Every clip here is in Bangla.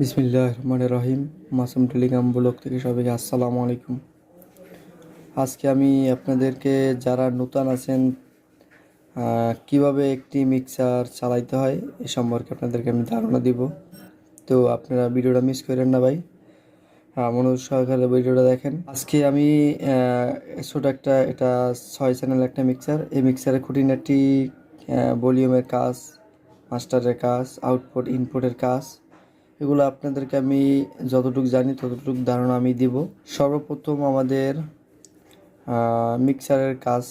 বিসমিল্লাহ রহমান রহিম মাসুম টেলিগ্রাম ব্লগ থেকে সবাইকে আসসালামু আলাইকুম। আজকে আমি আপনাদেরকে যারা নতুন আছেন কীভাবে একটি মিক্সার চালাইতে হয় এ সম্পর্কে আপনাদেরকে আমি ধারণা দিব। তো আপনারা ভিডিওটা মিস করেন না ভাই। মনোজ সহকারে ভিডিওটা দেখেন। আজকে আমি ছোট একটা, এটা ছয় চ্যানেল একটা মিক্সার। এই মিক্সারের খুঁটিনাটি ভলিউমের কাজ, মাস্টারের কাজ আউটপুট ইনপুটের কাজ এগুলো আপনাদেরকে আমি যতটুকু জানি, ততটুকু ধারণা আমি দিব। সর্বপ্রথম আমাদের মিক্সারের কাজ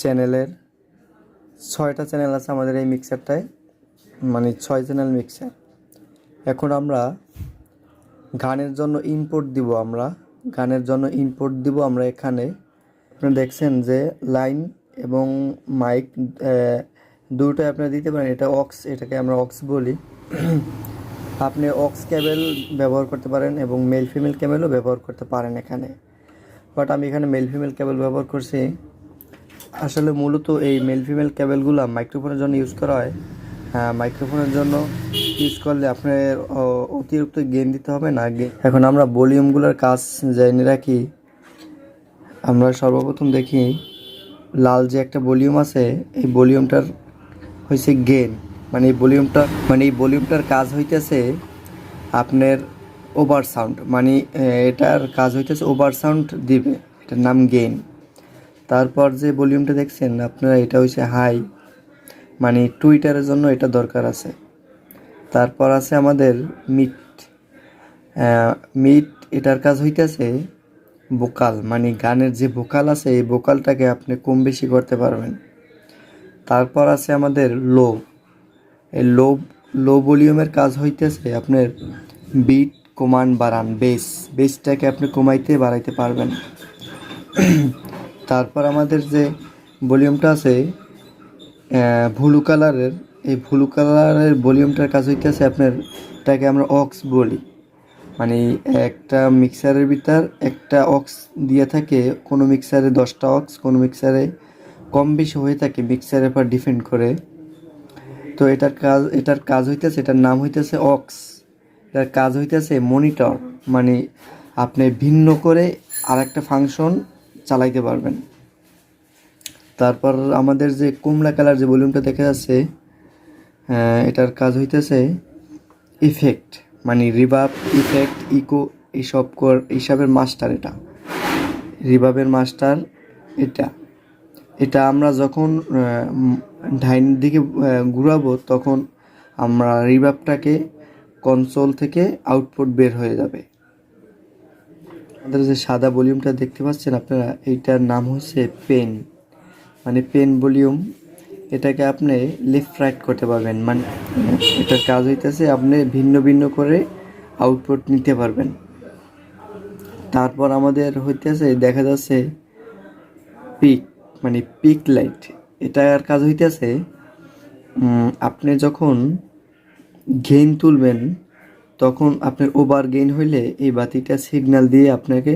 চ্যানেলের ছয়টা চ্যানেল আছে আমাদের এই মিক্সারটায় মানে ছয় চ্যানেল মিক্সার এখন আমরা গানের জন্য ইনপুট দিব আমরা। গানের জন্য ইনপুট দিব আমরা এখানে। আপনি দেখছেন যে লাইন এবং মাইক দুটোই আপনারা দিতে পারেন। এটা অক্স এটাকে আমরা অক্স বলি। আপনি অক্স কেবল ব্যবহার করতে পারেন এবং মেল ফিমেল কেবলও ব্যবহার করতে পারেন এখানে। বাট আমি এখানে মেল ফিমেল কেবল ব্যবহার করছি। আসলে মূলত এই মেল ফিমেল কেবলগুলো মাইক্রোফোনের জন্য ইউজ করা হয়। হ্যাঁ মাইক্রোফোনের জন্য ইউজ করলে আপনার অতিরিক্ত গেন দিতে হবে না। এখন আমরা ভলিউমগুলোর কাজ জেনে রাখি। আমরা সর্বপ্রথম দেখি, লাল যে একটা ভলিউম আছে, এই ভলিউমটার হয়েছে গেন মানে এই ভলিউমটা মানে এই ভলিউমটার কাজ হইতেছে আপনার ওভার সাউন্ড মানে এটার কাজ হইতেছে ওভার সাউন্ড দিবে, এটার নাম গেইন তারপর যে ভলিউমটা দেখছেন, আপনারা এটা হচ্ছে হাই মানে টুইটারের জন্য এটা দরকার আছে। তারপর আছে আমাদের মিট মিট এটার কাজ হইতেছে ভোকাল মানে গানের যে ভোকাল আছে, এই ভোকালটাকে আপনি কম বেশি করতে পারবেন। তারপর আছে আমাদের লো লো লো ভলিউমের কাজ হইতেছে আপনার বিট কমান বাড়ান বেস বেসটাকে আপনি কমাইতে বাড়াইতে পারবেন। তারপর আমাদের যে ভলিউমটা আছে ভুলু কালারের এই ভুলু কালারের ভলিউমটার কাজ হইতেছে আপনার এটাকে আমরা অক্স বলি। মানে একটা মিক্সারের ভিতর একটা অক্স দিয়ে থাকে, কোনো মিক্সারে দশটা অক্স কোনো মিক্সারে কম বেশি হয়ে থাকে মিক্সারের উপর ডিপেন্ড করে। তো এটার কাজ এটার কাজ হইতেছে, এটার নাম হইতেছে অক্স। এটার কাজ হইতেছে মনিটর মানে আপনি ভিন্ন করে আর একটা ফাংশন চালাইতে পারবেন। তারপর আমাদের যে কমলা কালার যে ভলিউমটা দেখা যাচ্ছে এটার কাজ হইতেছে ইফেক্ট মানে রিভাব, ইফেক্ট, ইকো এইসব কর, এইসবের মাস্টার এটা। রিভাবের মাস্টার এটা। এটা আমরা যখন ডাইনের দিকে ঘুরাবো, তখন আমরা রিভাবটাকে কনসোল থেকে আউটপুট বের হয়ে যাবে। আমাদের যে সাদা ভলিউমটা দেখতে পাচ্ছেন আপনারা, এইটার নাম হচ্ছে পেন মানে পেন ভলিউম এটাকে আপনি লেফট রাইট করতে পারবেন। মানে এটার কাজ হইতেছে আপনি ভিন্ন ভিন্ন করে আউটপুট নিতে পারবেন। তারপর আমাদের হইতেছে, দেখা যাচ্ছে পিক মানে পিক লাইট এটার কাজ হইতেছে আপনি যখন গেইন তুলবেন, তখন আপনার ওভার গেইন হইলে এই বাতিটা সিগন্যাল দিয়ে আপনাকে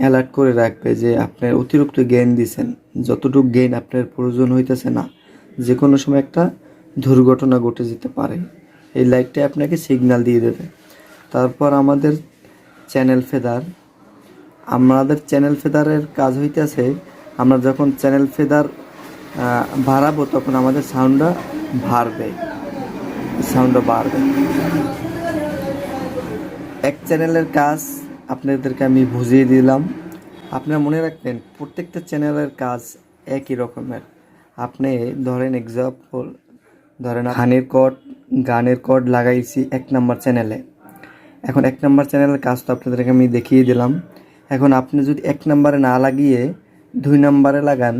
অ্যালার্ট করে রাখবে যে আপনার অতিরিক্ত গেইন দিছেন। যতটুকু গেইন আপনার প্রয়োজন হইতেছে না যে কোনো সময় একটা দুর্ঘটনা ঘটে যেতে পারে। এই লাইটটা আপনাকে সিগন্যাল দিয়ে দেবে। তারপর আমাদের চ্যানেল ফেদার আমাদের চ্যানেল ফেদারের কাজ হইতেছে, আমরা যখন চ্যানেল ফেদার বাড়াবো, তখন আমাদের সাউন্ডটা বাড়বে। সাউন্ডটা বাড়বে। এক চ্যানেলের কাজ আপনাদেরকে আমি বুঝিয়ে দিলাম। আপনারা মনে রাখবেন, প্রত্যেকটা চ্যানেলের কাজ একই রকমের। আপনি ধরেন এক্সাম্পল ধরেন গানের কড গানের কড লাগাইছি এক নাম্বার চ্যানেলে এখন এক নাম্বার চ্যানেলের কাজ তো আপনাদেরকে আমি দেখিয়ে দিলাম। এখন আপনি যদি এক নাম্বারে না লাগিয়ে দুই নাম্বারে লাগান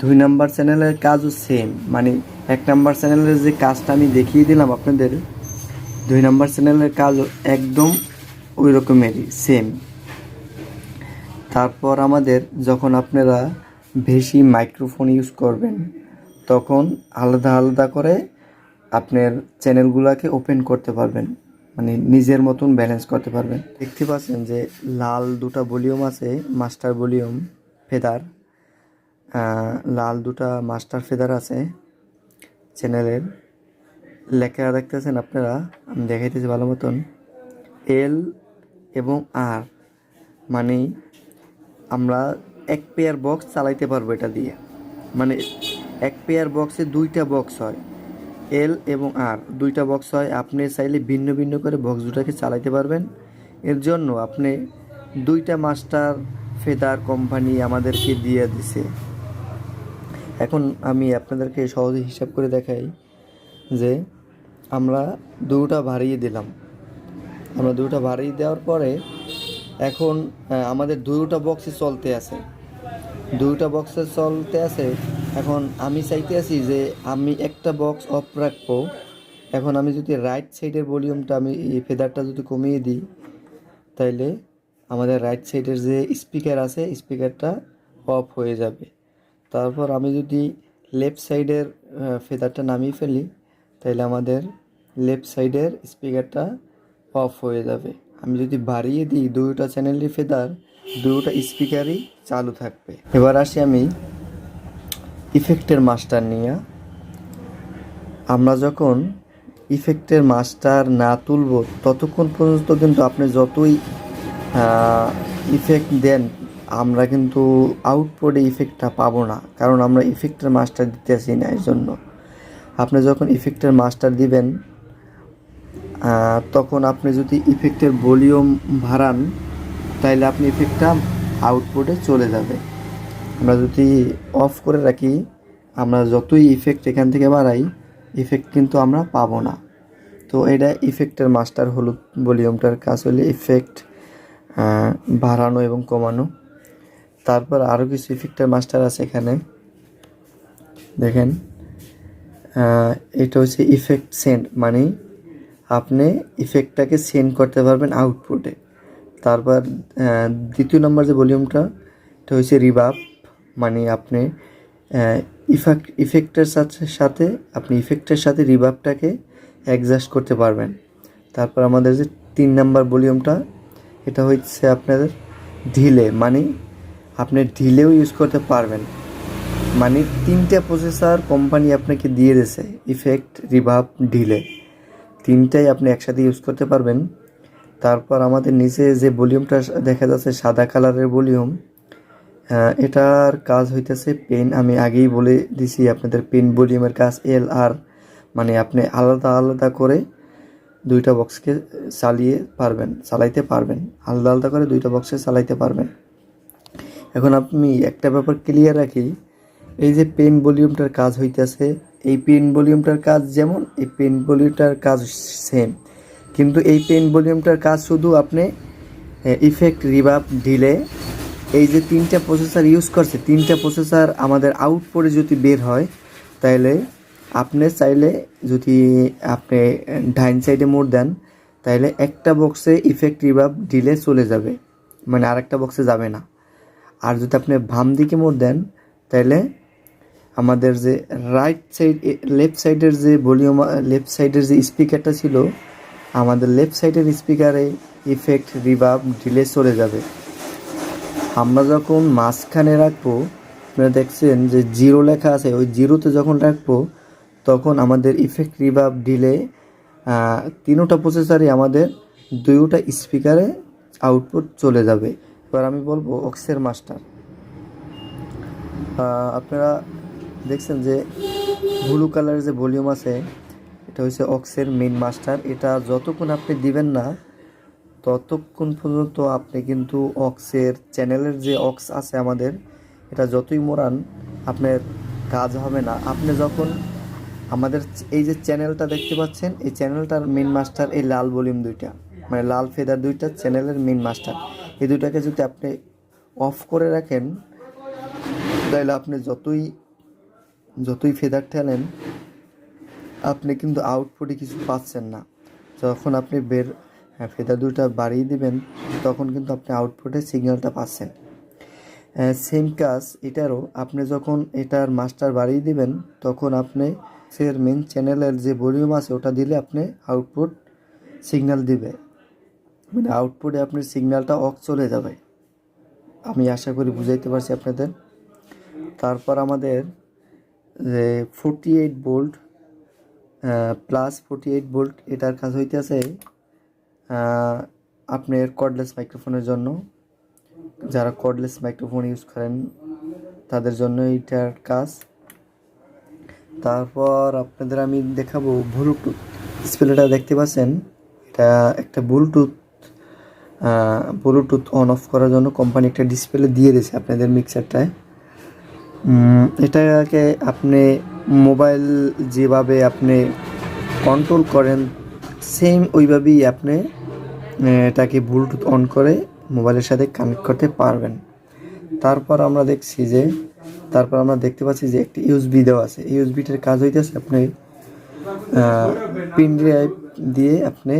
দুই নাম্বার চ্যানেলের কাজও সেম মানে এক নাম্বার চ্যানেলের যে কাজটা আমি দেখিয়ে দিলাম আপনাদের, দুই নাম্বার চ্যানেলের কাজও একদম ওই রকমেরই সেম তারপর আমাদের যখন আপনারা বেশি মাইক্রোফোন ইউজ করবেন, তখন আলাদা আলাদা করে আপনার চ্যানেলগুলোকে ওপেন করতে পারবেন মানে নিজের মতন ব্যালেন্স করতে পারবেন। দেখতে পাচ্ছেন যে লাল দুটা ভলিউম আছে, মাস্টার ভলিউম ফেদার লাল দুটা মাস্টার ফেদার আছে চ্যানেলের। লেখা দেখতেছেন আপনারা, আমি দেখাইতেছি ভালো মতন। এল এবং আর মানে আমরা এক পেয়ার বক্স চালাইতে পারব এটা দিয়ে। মানে এক পেয়ার বক্সে দুইটা বক্স হয়। এল এবং আর, দুইটা বক্স হয়, আপনি চাইলে ভিন্ন ভিন্ন করে বক্স দুটাকে চালাইতে পারবেন। এর জন্য আপনি দুইটা মাস্টার ফেদার কোম্পানি আমাদেরকে দিয়ে দিছে। এখন আমি আপনাদেরকে সহজে হিসাব করে দেখাই যে আমরা দুটা বাড়িয়ে দিলাম। আমরা দুটা বাড়িয়ে দেওয়ার পরে এখন আমাদের দুটা বক্সে চলতে আছে। দুইটা বক্সে চলতে আছে। এখন আমি চাইতে আছি যে আমি একটা বক্স অফ রাখব। এখন আমি যদি রাইট সাইডের ভলিউমটা আমি এই ফেদারটা যদি কমিয়ে দিই, তাইলে আমাদের রাইট সাইডের যে স্পিকার আছে স্পিকারটা অফ হয়ে যাবে। তারপর আমি যদি লেফট সাইডের ফেদারটা নামিয়ে ফেলি, তাহলে আমাদের লেফট সাইডের স্পিকারটা অফ হয়ে যাবে। আমি যদি বাড়িয়ে দিই দুইটা চ্যানেলের ফেদার দুটো স্পিকারই চালু থাকবে। এবার আসি আমি ইফেক্টের মাস্টার নিয়ে। আমরা যখন ইফেক্টের মাস্টার না তুলব, ততক্ষণ পর্যন্ত কিন্তু আপনি যতই ইফেক্ট দেন আমরা কিন্তু আউটপুটে ইফেক্টটা পাবো না, কারণ আমরা ইফেক্টের মাস্টার দিতেছি না এর জন্য আপনি যখন ইফেক্টের মাস্টার দিবেন তখন আপনি যদি ইফেক্টের ভলিউম বাড়ান তাহলে আপনি ইফেক্টটা আউটপুটে চলে যাবে। আমরা যদি অফ করে রাখি, আমরা যতই ইফেক্ট এখান থেকে বাড়াই ইফেক্ট কিন্তু আমরা পাবো না। তো এটা ইফেক্টের মাস্টার হলুদ ভলিউমটার কাজ হলে ইফেক্ট বাড়ানো এবং কমানো। তারপর আরও কিছু ইফেক্টের মাস্টার আছে এখানে। দেখেন এটা হচ্ছে ইফেক্ট সেন্ড মানে আপনি ইফেক্টটাকে সেন্ড করতে পারবেন আউটপুটে তারপর দ্বিতীয় নম্বর যে ভলিউমটা এটা হচ্ছে রিভাব মানে আপনি ইফেক্ট ইফেক্টের সাথে সাথে আপনি ইফেক্টের সাথে রিভাবটাকে অ্যাডজাস্ট করতে পারবেন। তারপর আমাদের যে তিন নাম্বার ভলিউমটা এটা হচ্ছে আপনাদের ঢিলে মানে আপনি ঢিলেও ইউজ করতে পারবেন। মানে তিনটে প্রসেসর কোম্পানি আপনাকে দিয়ে দিয়েছে ইফেক্ট রিভাব ঢিলে তিনটাই আপনি একসাথে ইউজ করতে পারবেন। তারপর আমাদের নিচে যে ভলিউমটা দেখা যাচ্ছে সাদা কালারের ভলিউম এটার কাজ হইতেছে পেন আমি আগেই বলে দিছি আপনাদের পেন ভলিউমের কাজ এল আর মানে আপনি আলাদা আলাদা করে দুইটা বক্সকে চালিয়ে পারবেন, চালাইতে পারবেন। আলাদা আলাদা করে দুইটা বক্সে চালাইতে পারবেন। এখন আপনি একটা ব্যাপার ক্লিয়ার রাখি, এই যে পেন ভলিউমটার কাজ হইতেছে, এই পেন ভলিউমটার কাজ যেমন, এই পেন ভলিউমটার কাজ সেম কিন্তু এই পেন ভলিউমটার কাজ শুধু আপনি ইফেক্ট রিভাব ডিলে এই যে তিনটা প্রসেসর ইউজ করছে, তিনটা প্রসেসর আমাদের আউটপুটে যদি বের হয় তাহলে আপনি চাইলে যদি আপনি ডাইন সাইডে মোড় দেন তাহলে একটা বক্সে ইফেক্ট রিভাব ডিলে চলে যাবে। মানে আরেকটা বক্সে যাবে না। আর যদি আপনি বাম দিকে মোড় দেন, তাহলে আমাদের যে রাইট সাইড লেফট সাইডের যে ভলিউম লেফট সাইডের যে স্পিকারটা ছিল, আমাদের লেফট সাইডের স্পিকারে ইফেক্ট রিভাব ডিলে চলে যাবে। আমরা যখন মাঝখানে রাখব, আপনারা দেখছেন যে জিরো লেখা আছে, ওই জিরোতে যখন রাখব, তখন আমাদের ইফেক্ট রিভাব ডিলে তিনোটা প্রসেসারই আমাদের দুইটা স্পিকারে আউটপুট চলে যাবে। এবার আমি বলব অক্সের মাস্টার। আপনারা দেখছেন যে ব্লু কালারের যে ভলিউম আছে, এটা হচ্ছে অক্সের মেইন মাস্টার এটা যতক্ষণ আপনি দিবেন না, ততক্ষণ পর্যন্ত আপনি কিন্তু অক্সের চ্যানেলের যে অক্স আছে আমাদের, এটা যতই মোড়ান, আপনার কাজ হবে না। আপনি যখন আমাদের এই যে চ্যানেলটা দেখতে পাচ্ছেন, এই চ্যানেলটার মেইন মাস্টার এই লাল ভলিউম দুইটা মানে লাল ফেদার দুইটা চ্যানেলের মেইন মাস্টার এই দুটাকে যদি আপনি অফ করে রাখেন তাহলে আপনি যতই যতই ফেদার ঠেলেন আপনি কিন্তু আউটপুটে কিছু পাচ্ছেন না। যখন আপনি বের হ্যাঁ, ফেদার দুটা বাড়িয়ে দিবেন তখন কিন্তু আপনি আউটপুটে সিগন্যালটা পাচ্ছেন। সেম কাজ এটারও। আপনি যখন এটার মাস্টার বাড়িয়ে দিবেন তখন আপনি সের মেন চ্যানেলের যে ভলিউম আছে ওটা দিলে আপনি আউটপুট সিগন্যাল দিবে। মানে আউটপুটে আপনার সিগন্যালটা অফ চলে যাবে। আমি আশা করি বুঝাইতে পারছি আপনাদের। তারপর আমাদের যে forty eight bolt plus forty eight bolt এটার কাজ হইতে আছে আপনার কর্ডলেস মাইক্রোফোনের জন্য। যারা কর্ডলেস মাইক্রোফোন ইউজ করেন, তাদের জন্য এইটার কাজ। তারপর আপনাদের আমি দেখাবো ব্লুটুথ ডিসপ্লেটা দেখতে পাচ্ছেন? এটা একটা ব্লুটুথ ব্লুটুথ অন অফ করার জন্য কোম্পানি একটা ডিসপ্লে দিয়ে দিয়েছে আপনাদের মিক্সারটায় এটাকে আপনি মোবাইল যেভাবে আপনি কন্ট্রোল করেন সেম ওইভাবেই আপনি এটাকে ব্লুটুথ অন করে মোবাইলের সাথে কানেক্ট করতে পারবেন। তারপর আমরা দেখছি যে, তারপর আমরা দেখতে পাচ্ছি যে একটি ইউএসবি দেওয়া আছে। ইউএসবিটার কাজ হইতেছে আপনি পিন ড্রাইভ দিয়ে আপনি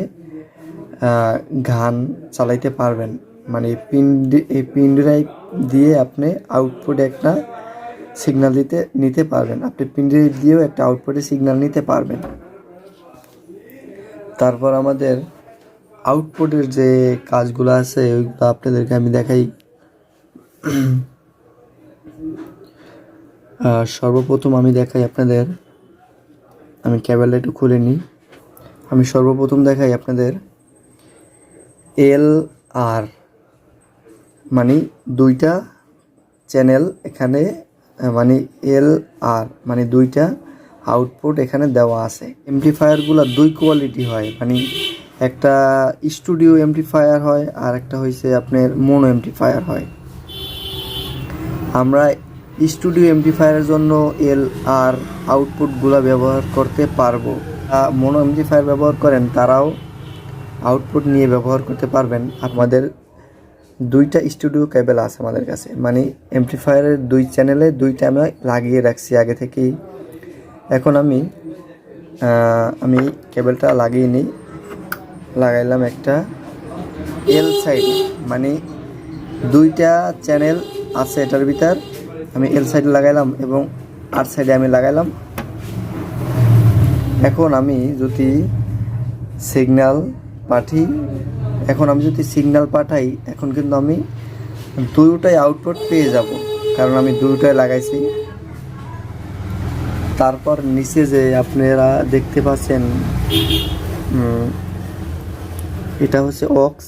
গান চালাইতে পারবেন। মানে পিন এই পিন ড্রাইভ দিয়ে আপনি আউটপুটে একটা সিগনাল দিতে, নিতে পারবেন। আপনি পিন ড্রাইভ দিয়েও একটা আউটপুটে সিগনাল নিতে পারবেন। তারপর আমাদের আউটপুটের যে কাজগুলো আছে, ওইগুলো আপনাদেরকে আমি দেখাই। সর্বপ্রথম আমি দেখাই আপনাদের, আমি ক্যাবেলটা একটু খুলে নিই। আমি সর্বপ্রথম দেখাই আপনাদের এল আর মানে দুইটা চ্যানেল এখানে মানে এল আর মানে দুইটা আউটপুট এখানে দেওয়া আছে। এমপ্লিফায়ারগুলো দুই কোয়ালিটি হয়। মানে একটা স্টুডিও এমপ্লিফায়ার হয় আর একটা হয়েছে আপনার মোনো এমপ্লিফায়ার হয়। আমরা স্টুডিও এমপ্লিফায়ারের জন্য এল আর আউটপুটগুলো ব্যবহার করতে পারব। মোনো এমপ্লিফায়ার ব্যবহার করেন, তারাও আউটপুট নিয়ে ব্যবহার করতে পারবেন আমাদের দুইটা স্টুডিও কেবল আছে আমাদের কাছে। মানে এমপ্লিফায়ারের দুই চ্যানেলে দুইটা আমি লাগিয়ে রাখছি আগে থেকেই। এখন আমি আমি কেবলটা লাগিয়ে নিই। লাগাইলাম একটা এল সাইড মানে দুইটা চ্যানেল আছে এটার ভিতর। আমি এল সাইডে লাগাইলাম এবং আর সাইডে আমি লাগাইলাম। এখন আমি যদি সিগন্যাল পাঠি। এখন আমি যদি সিগন্যাল পাঠাই, এখন কিন্তু আমি দুইটাই আউটপুট পেয়ে যাব। কারণ আমি দুইটাই লাগাইছি। তারপর নিচে যে আপনারা দেখতে পাচ্ছেন এটা হচ্ছে অক্স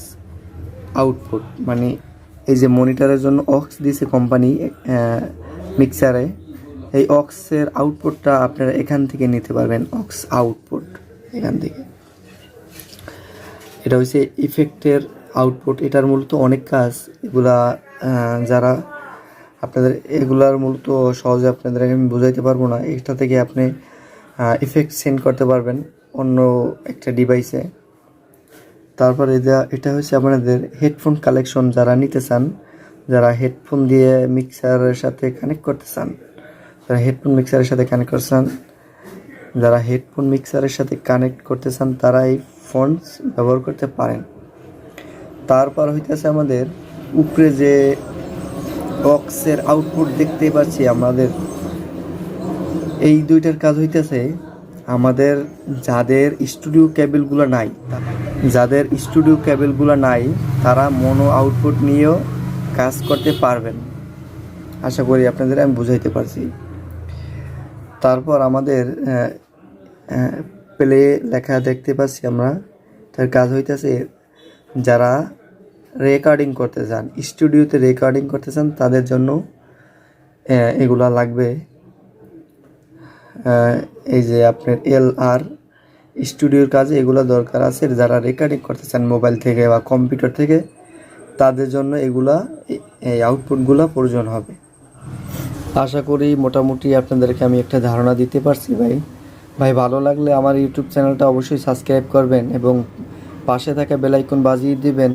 আউটপুট মানে এই যে মনিটরের জন্য অক্স দিয়েছে কোম্পানি মিক্সারে এই অক্সের আউটপুটটা আপনারা এখান থেকে নিতে পারবেন অক্স আউটপুট এখান থেকে। এটা হচ্ছে ইফেক্টের আউটপুট এটার মূলত অনেক কাজ। এগুলা যারা আপনাদের, এগুলার মূলত সহজে আপনাদের আমি বোঝাইতে পারব না। এটা থেকে আপনি ইফেক্ট সেন্ড করতে পারবেন অন্য একটা ডিভাইসে তারপর এটা এটা হচ্ছে আপনাদের হেডফোন কালেকশন যারা নিতে চান, যারা হেডফোন দিয়ে মিক্সারের সাথে কানেক্ট করতে চান, যারা হেডফোন মিক্সারের সাথে কানেক্ট করতে চান, যারা হেডফোন মিক্সারের সাথে কানেক্ট করতে চান তারা এই ফোনস ব্যবহার করতে পারেন। তারপর হইতেছে আমাদের উপরে যে বক্সের আউটপুট দেখতে পাচ্ছি আমাদের। এই দুইটার কাজ হইতেছে আমাদের যাদের স্টুডিও কেবলগুলো নাই, যাদের স্টুডিও কেবলগুলো নাই, তারা মনো আউটপুট নিয়েও কাজ করতে পারবেন। আশা করি আপনাদের আমি বুঝাইতে পারছি। তারপর আমাদের প্লে লেখা দেখতে পাচ্ছি আমরা, তার কাজ হইতেছে যারা রেকর্ডিং করতে চান, স্টুডিওতে রেকর্ডিং করতে চান, তাদের জন্য এগুলা লাগবে। এই যে আপনার এল আর স্টুডিওর কাজে, এগুলো দরকার আছে। যারা রেকর্ডিং করতে চান মোবাইল থেকে বা কম্পিউটার থেকে, তাদের জন্য এগুলা এই আউটপুটগুলো প্রয়োজন হবে। আশা করি মোটামুটি আপনাদেরকে আমি একটা ধারণা দিতে পারছি ভাই। ভাই, ভালো লাগলে আমার ইউটিউব চ্যানেলটা অবশ্যই সাবস্ক্রাইব করবেন এবং পাশে থাকা বেলাইকন বাজিয়ে দিবেন।